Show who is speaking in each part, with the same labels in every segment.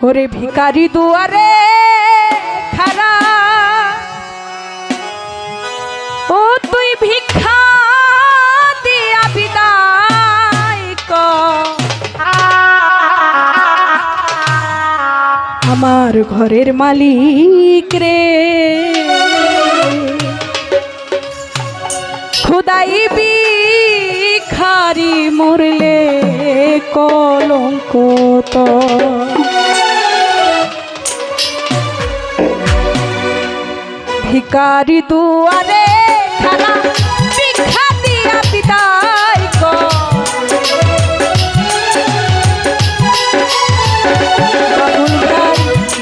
Speaker 1: ওরে ভিকারি দুয়ারে খারা। ও তুই ভিক্ষা আমার ঘরের মালিক রে। খুদাই বিখারি মরলে কলঙ্কত ভিকারি দুয়ারে খানা ভিক্ষা দিয়া বিদায়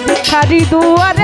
Speaker 1: ভিখারি দুয়ারে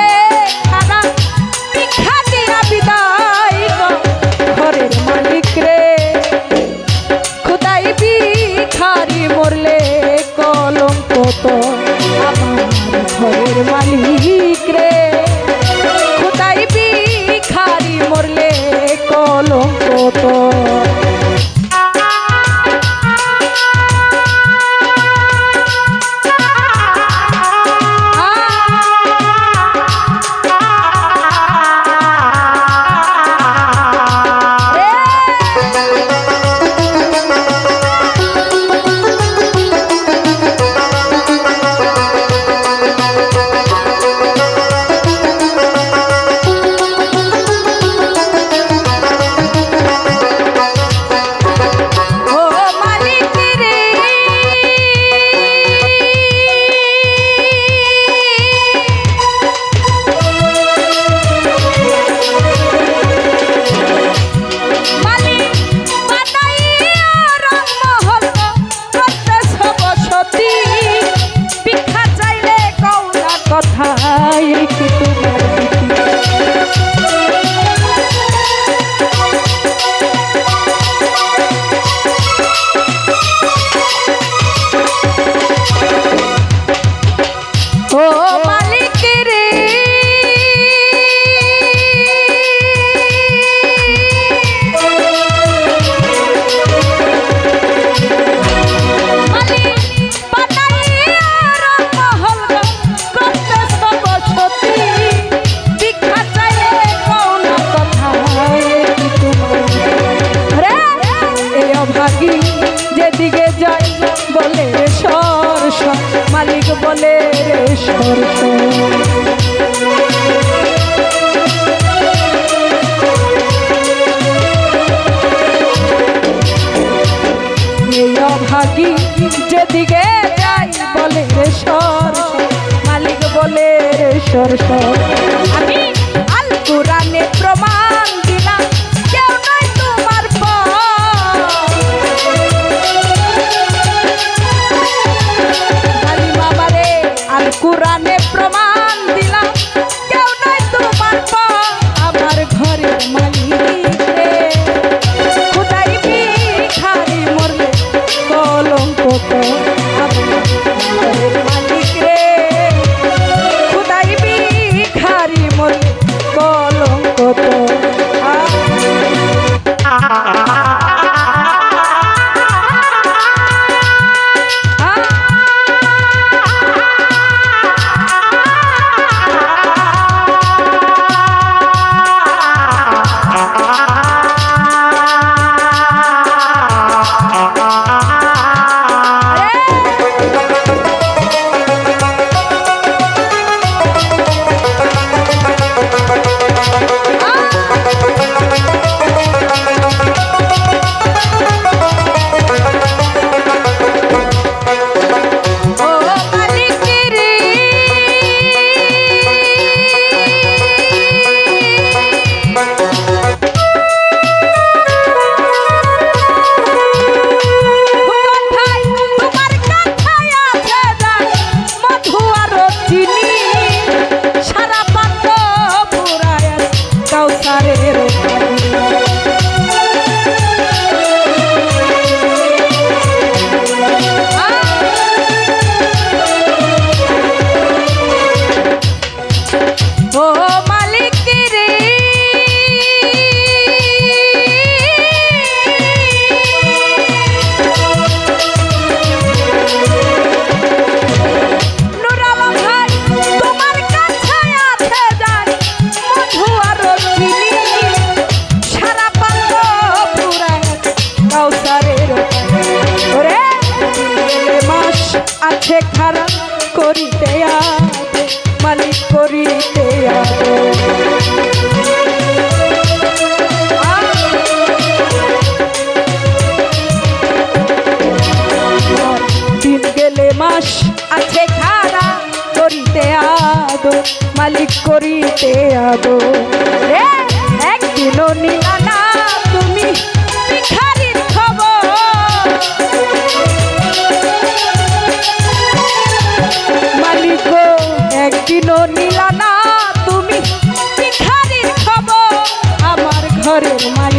Speaker 1: বলে সরস। ভাগি যেদিকে মালিক করিতে আবো রে না তুমি ভিখারির খবর। না তুমি খবর। আমার ঘরের মা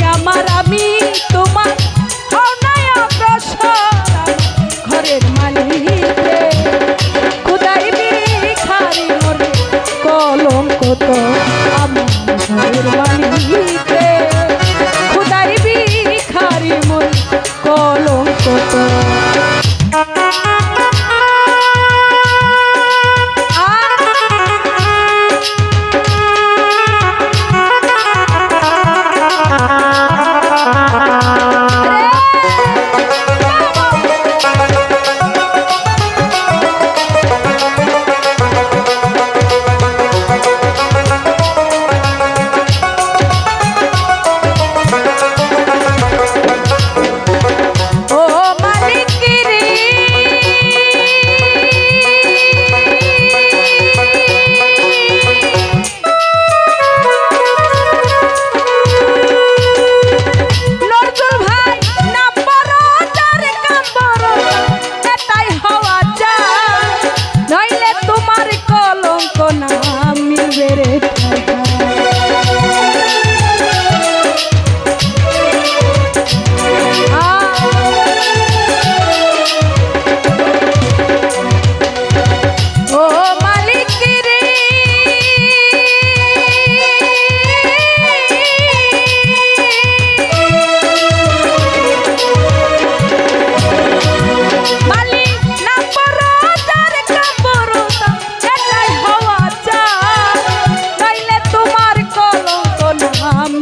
Speaker 1: I'm amará.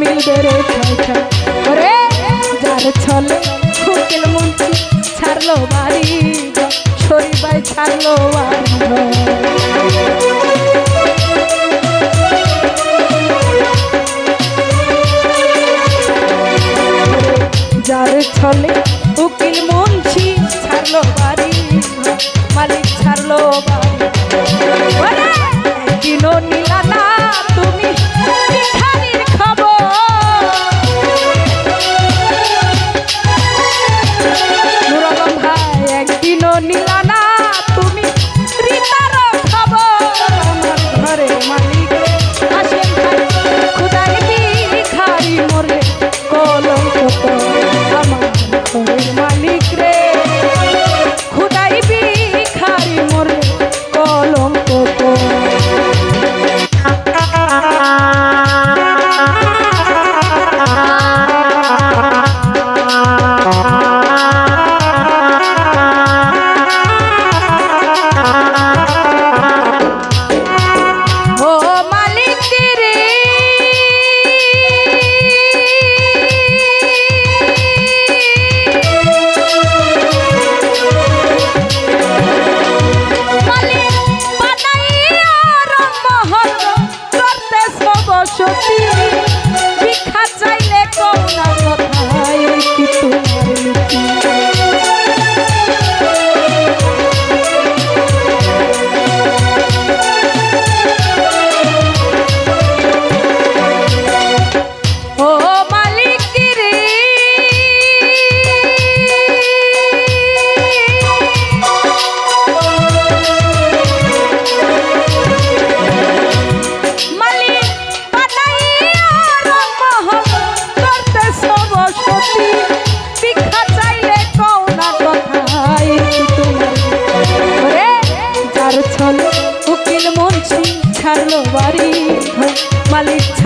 Speaker 1: মিলবে রে ওরে, যার ছলে ফুকিল মুন্সি, ছাড়লো বাড়ি শরীবাই ছাড়লো আর যার ছলে উকিল মুন্সি, ছাড়লো বাড়ি মালিক ছাড়লো বাড়ি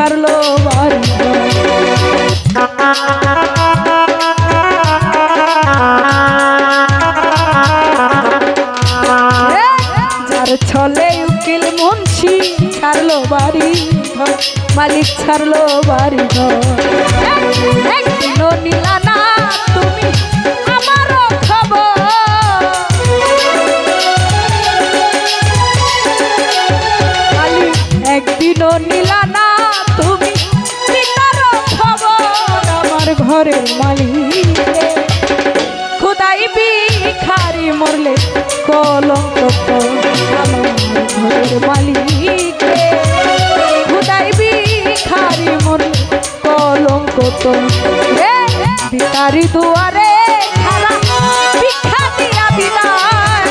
Speaker 1: Carlos যার ছলে উকিল মুন্সি ছাড়লো বাড়ি মালিক ছাড়লো বাড়ি ঘর মতো ভিকারি দুয়ারে, খালা ভিক্ষা দিয়া বিদায়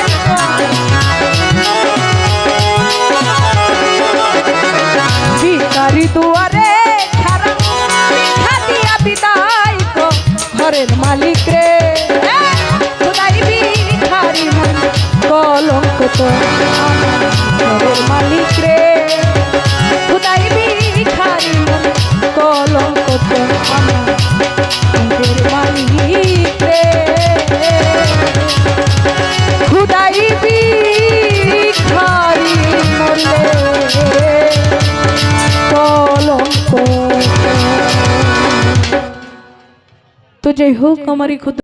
Speaker 1: ভিকারি দুয়ারে, খালা ভিক্ষা মালিক রে। খোদাই ভিখারি কলঙ্ক তো যাই হোক আমারই ক্ষুদ্র